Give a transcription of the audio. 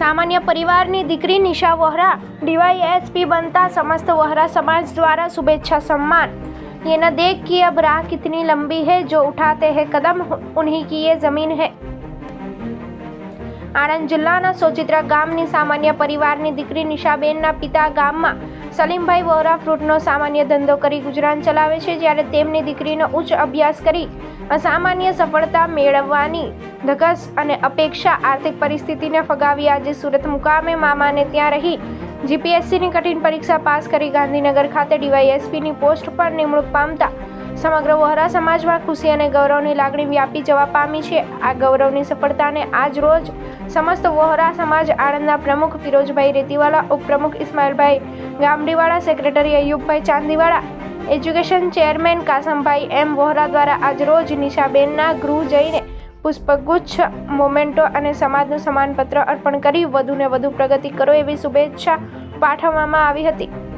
સામાન્ય પરિવારની દીકરી નિશા વોહરા ડીવાયએસપી બનતા समस्त वोहरा समाज द्वारा शुभेच्छा सम्मान ये न देख कि अब राह कितनी लंबी है जो उठाते हैं कदम उन्हीं की ये जमीन है આણંદ જિલ્લાના સોચિત્રા ગામની સામાન્ય પરિવારની દીકરી નિશાબેનના પિતા ગામમાં સલીમભાઈ વોરા ફ્રૂટનો સામાન્ય ધંધો કરી ગુજરાન ચલાવે છે, જ્યારે તેમની દીકરીનો ઉચ્ચ અભ્યાસ કરી અસામાન્ય સફળતા મેળવવાની ધગસ અને અપેક્ષા આર્થિક પરિસ્થિતિને ફગાવી આજે સુરત મુકામે મામાને ત્યાં રહી. જીપીએસસીની કઠિન પરીક્ષા પાસ કરી ગાંધીનગર ખાતે ડીવાયએસપીની પોસ્ટ પર નિમણૂક પામતા સમગ્ર વહોરા સમાજમાં ખુશી અને ગૌરવની લાગણી વ્યાપી જવા પામી છે. આ ગૌરવની સફળતાને આજ રોજ સમસ્ત વહોરા સમાજ આણંદના પ્રમુખ ફિરોજભાઈ રેતીવાલા, ઉપપ્રમુખ Ismailbhai Gamdiwala, secretary Ayubbhai Chandiwala, education chairman Kasambhai M Vohra દ્વારા આજરોજ નિશાબેનના ગૃહ જઈને પુષ્પગુચ્છ, મોમેન્ટો અને સમાજનું સમાનપત્ર અર્પણ કરી વધુને વધુ પ્રગતિ કરો એવી શુભેચ્છા પાઠવવામાં આવી હતી.